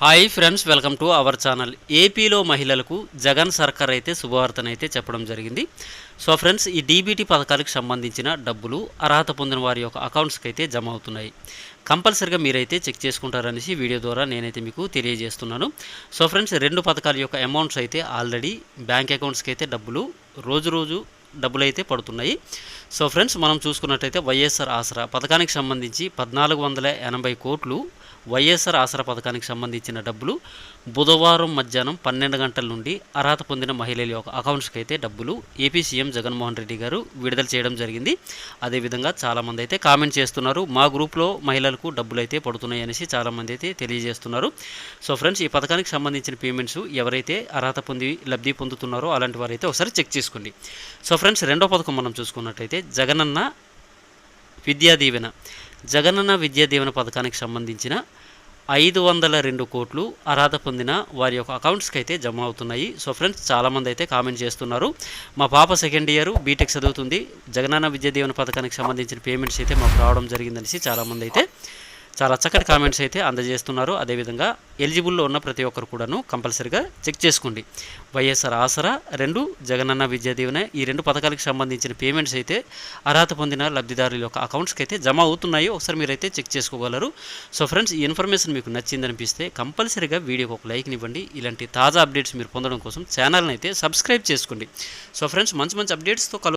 Hi friends welcome to our channel. ఏపీలో మహిళలకు జగన్ సర్కార్ అయితే శుభవార్తనైతే చెప్పడం జరిగింది. సో ఫ్రెండ్స్ ఈ డీబీటీ పథకాలకు సంబంధించిన డబ్బులు అర్హత పొందిన వారి యొక్క అకౌంట్స్కి అయితే జమ అవుతున్నాయి. కంపల్సరిగా మీరైతే చెక్ చేసుకుంటారనేసి వీడియో ద్వారా నేనైతే మీకు తెలియజేస్తున్నాను. సో ఫ్రెండ్స్ రెండు పథకాల యొక్క అమౌంట్స్ అయితే ఆల్రెడీ బ్యాంక్ అకౌంట్స్కి అయితే డబ్బులు రోజు రోజు డబ్బులు అయితే పడుతున్నాయి. సో ఫ్రెండ్స్ మనం చూసుకున్నట్టయితే వైఎస్ఆర్ ఆసరా పథకానికి సంబంధించి పద్నాలుగు వందల ఎనభై కోట్లు వైఎస్ఆర్ ఆసరా పథకానికి సంబంధించిన డబ్బులు బుధవారం మధ్యాహ్నం పన్నెండు గంటల నుండి అర్హత పొందిన మహిళల యొక్క అకౌంట్స్కి అయితే డబ్బులు ఏపీ సీఎం జగన్మోహన్ రెడ్డి గారు విడుదల చేయడం జరిగింది. అదేవిధంగా చాలామంది అయితే కామెంట్ చేస్తున్నారు. మా గ్రూప్లో మహిళలకు డబ్బులు అయితే పడుతున్నాయి అనేసి చాలామంది అయితే తెలియజేస్తున్నారు. సో ఫ్రెండ్స్ ఈ పథకానికి సంబంధించిన పేమెంట్స్ ఎవరైతే అర్హత పొంది లబ్ధి పొందుతున్నారో అలాంటి వారైతే ఒకసారి చెక్ చేసుకోండి. సో ఫ్రెండ్స్ రెండో పథకం మనం చూసుకున్నట్టయితే జగనన్న విద్యా దీవెన. జగనన్న విద్యా దీవెన పథకానికి సంబంధించిన ఐదు వందల రెండు కోట్లు అర్హత పొందిన వారి యొక్క అకౌంట్స్కి అయితే జమ అవుతున్నాయి. సో ఫ్రెండ్స్ చాలామంది అయితే కామెంట్ చేస్తున్నారు. మా పాప సెకండ్ ఇయర్ బీటెక్ చదువుతుంది. జగనన్న విద్యా దీవెన పథకానికి సంబంధించిన పేమెంట్స్ అయితే మాకు రావడం జరిగిందనేసి చాలామంది అయితే చాలా చక్కటి కామెంట్స్ అయితే అందజేస్తున్నారు. అదేవిధంగా ఎలిజిబుల్లో ఉన్న ప్రతి ఒక్కరు కూడాను కంపల్సరిగా చెక్ చేసుకోండి. వైఎస్ఆర్ ఆసరా రెండు జగనన్న విద్యాదీవెన ఈ రెండు పథకాలకు సంబంధించిన పేమెంట్స్ అయితే అర్హత పొందిన లబ్ధిదారుల యొక్క అకౌంట్స్కి అయితే జమ అవుతున్నాయి ఒకసారి మీరైతే చెక్ చేసుకోగలరు. సో ఫ్రెండ్స్ ఈ ఇన్ఫర్మేషన్ మీకు నచ్చిందనిపిస్తే కంపల్సరీగా వీడియోకి ఒక లైక్ ఇవ్వండి. ఇలాంటి తాజా అప్డేట్స్ మీరు పొందడం కోసం ఛానల్ని అయితే సబ్స్క్రైబ్ చేసుకోండి. సో ఫ్రెండ్స్ మంచి మంచి అప్డేట్స్తో కలు